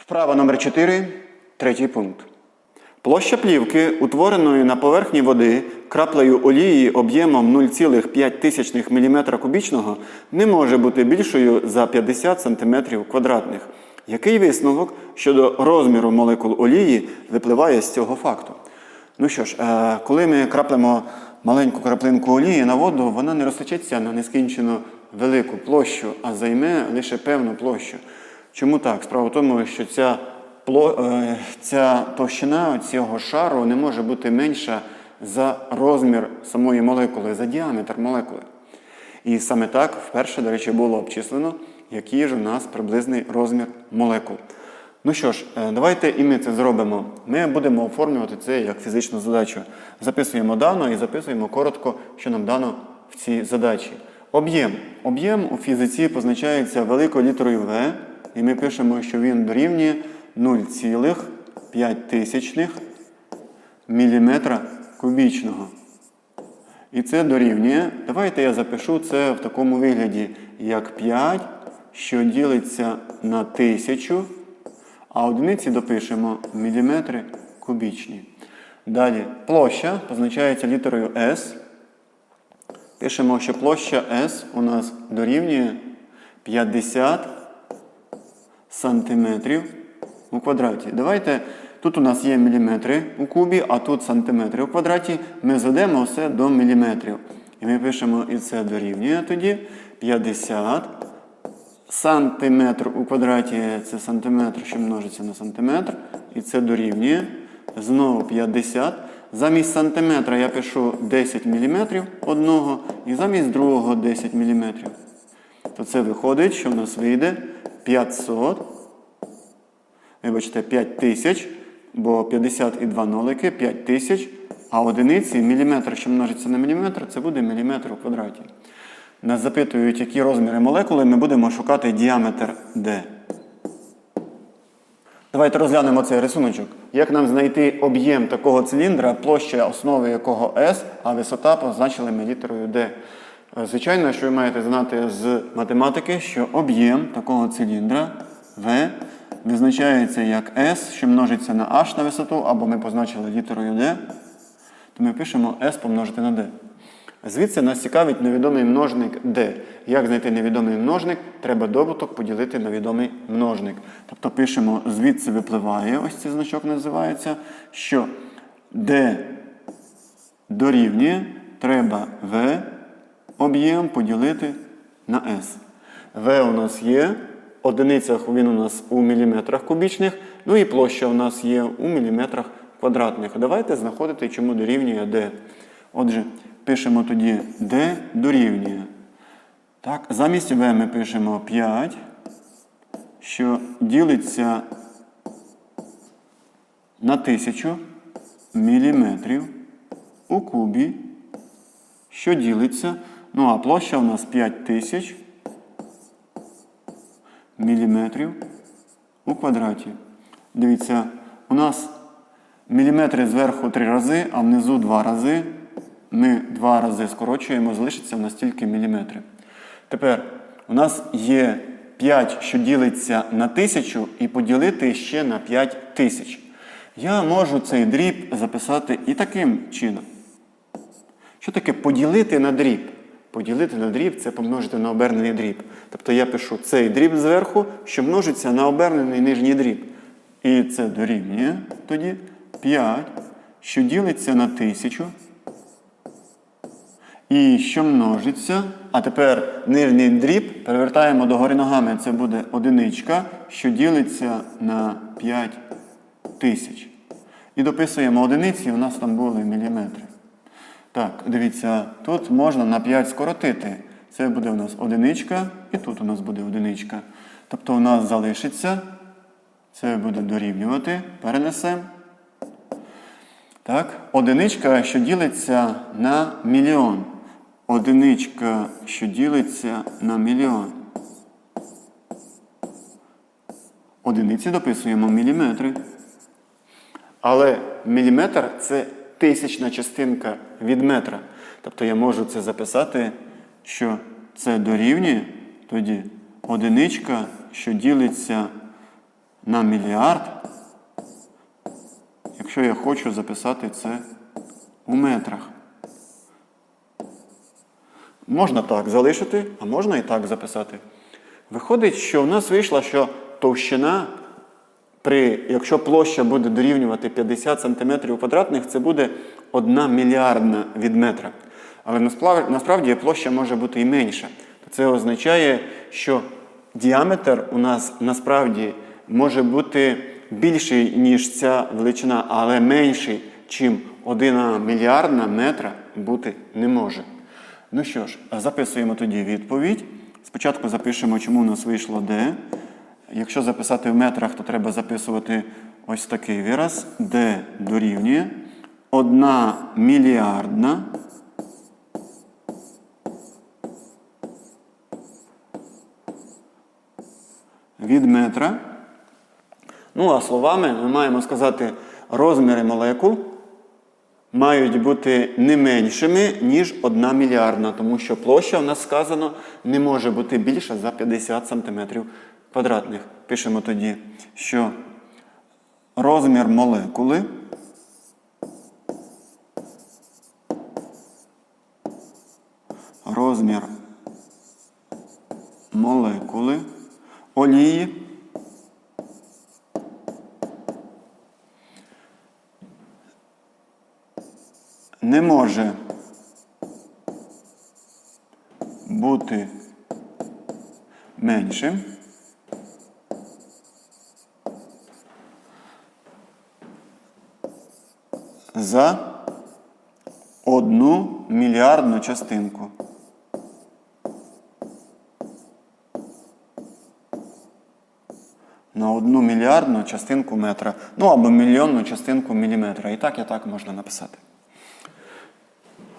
Вправа номер 4, третій пункт. Площа плівки, утвореної на поверхні води краплею олії об'ємом 0,5 мм кубічного, не може бути більшою за 50 см квадратних. Який висновок щодо розміру молекул олії випливає з цього факту? Ну що ж, е, коли ми краплемо маленьку краплинку олії на воду, вона не розтечеться на нескінчено велику площу, а займе лише певну площу. Чому так? Справа в тому, що ця, е, ця товщина цього шару не може бути менша за розмір самої молекули, за діаметр молекули. І саме так вперше, до речі, було обчислено, який ж у нас приблизний розмір молекул. Ну що ж, е, давайте і ми це зробимо. Ми будемо оформлювати це як фізичну задачу. Записуємо дано і записуємо коротко, що нам дано в цій задачі. Об'єм. Об'єм у фізиці позначається великою літерою В, і ми пишемо, що він дорівнює 0,5 міліметра кубічного. І це дорівнює. Давайте я запишу це в такому вигляді, як 5, що ділиться на 1000, а одиниці допишемо міліметри кубічні. Далі площа позначається літерою S. Пишемо, що площа S у нас дорівнює 50 сантиметрів у квадраті. Давайте, тут у нас є міліметри у кубі, а тут сантиметри у квадраті. Ми зведемо все до міліметрів. І ми пишемо, і це дорівнює тоді 50 сантиметр у квадраті це сантиметр, що множиться на сантиметр. І це дорівнює. Знову 50. Замість сантиметра я пишу 10 мм одного, і замість другого 10 мм. То це виходить, що в нас вийде 500. Вибачте, 5000, бо 50 і 2 нолики, 5000, а одиниці міліметр, що множиться на міліметр, це буде міліметр у квадраті. Нас запитують, які розміри молекули, ми будемо шукати діаметр D. Давайте розглянемо цей рисуночок. Як нам знайти об'єм такого циліндра, площа основи якого S, а висота позначили ми літерою D. Звичайно, що ви маєте знати з математики, що об'єм такого циліндра V визначається як S, що множиться на H на висоту, або ми позначили літерою D, то ми пишемо S помножити на D. Звідси нас цікавить невідомий множник D. Як знайти невідомий множник? Треба добуток поділити на відомий множник. Тобто пишемо, звідси випливає, ось цей значок називається, що D дорівнює, треба V об'єм поділити на S. V у нас є, в одиницях він у нас у міліметрах кубічних, ну і площа у нас є у міліметрах квадратних. Давайте знаходити, чому дорівнює D. Отже, пишемо тоді D дорівнює. Так, замість V ми пишемо 5, що ділиться на 1000 міліметрів у кубі, що ділиться. Ну, а площа у нас 5000 міліметрів у квадраті. Дивіться, у нас міліметри зверху 3 рази, а внизу 2 рази. Ми 2 рази скорочуємо, залишиться в нас тільки міліметри. Тепер у нас є 5, що ділиться на 1000, і поділити ще на 5000. Я можу цей дріб записати і таким чином. Що таке поділити на дріб? Поділити на дріб це помножити на обернений дріб. Тобто я пишу цей дріб зверху, що множиться на обернений нижній дріб. І це дорівнює тоді 5, що ділиться на 1000. І що множиться. А тепер нижній дріб перевертаємо догори ногами. Це буде одиничка, що ділиться на 5 тисяч. І дописуємо одиниці, у нас там були міліметри. Так, дивіться, тут можна на 5 скоротити. Це буде у нас одиничка, і тут у нас буде одиничка. Тобто у нас залишиться, це буде дорівнювати, перенесемо. Так, одиничка, що ділиться на мільйон. Одиничка, що ділиться на мільйон. Одиниці дописуємо міліметри. Але міліметр це тисячна частинка від метра. Тобто я можу це записати, що це дорівнює тоді одиничка, що ділиться на мільярд, якщо я хочу записати це у метрах. Можна так залишити, а можна і так записати. Виходить, що в нас вийшло, що товщина, при, якщо площа буде дорівнювати 50 см квадратних, це буде 1 мільярдна від метра. Але насправді площа може бути і менша. Це означає, що діаметр у нас насправді може бути більший, ніж ця величина, але менший, чим 1 мільярдна метра бути не може. Ну що ж, записуємо тоді відповідь. Спочатку запишемо, чому у нас вийшло D. Якщо записати в метрах, то треба записувати ось такий вираз. D дорівнює 1 мільярдна. Від метра. Ну, а словами ми маємо сказати розміри молекул мають бути не меншими, ніж 1 мільярдна, тому що площа в нас сказано не може бути більша за 50 см квадратних. Пишемо тоді, що розмір молекули розмір молекули олії не може бути меншим. За одну мільярдну частинку. На одну мільярдну частинку метра. Ну або мільйонну частинку міліметра. І так і так можна написати.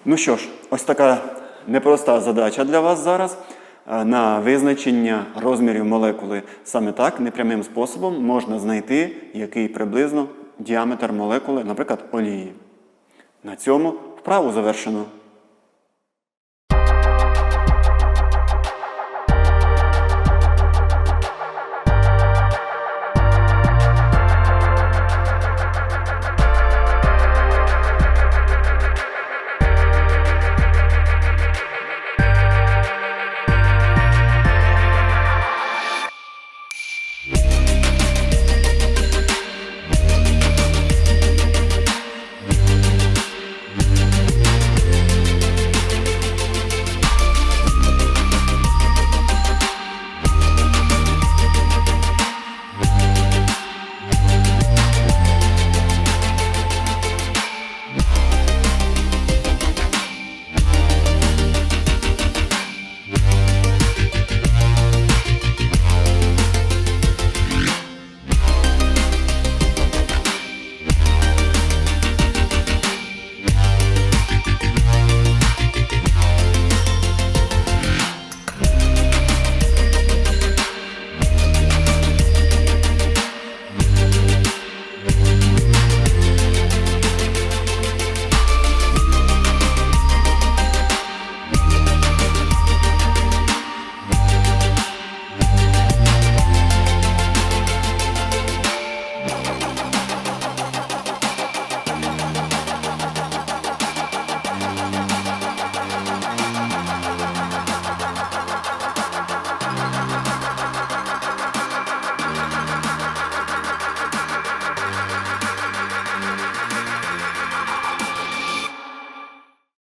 Ну що ж, ось така непроста задача для вас зараз Е, на визначення розмірів молекули. Саме так, непрямим способом можна знайти, який приблизно діаметр молекули, наприклад, олії. На цьому вправу завершено.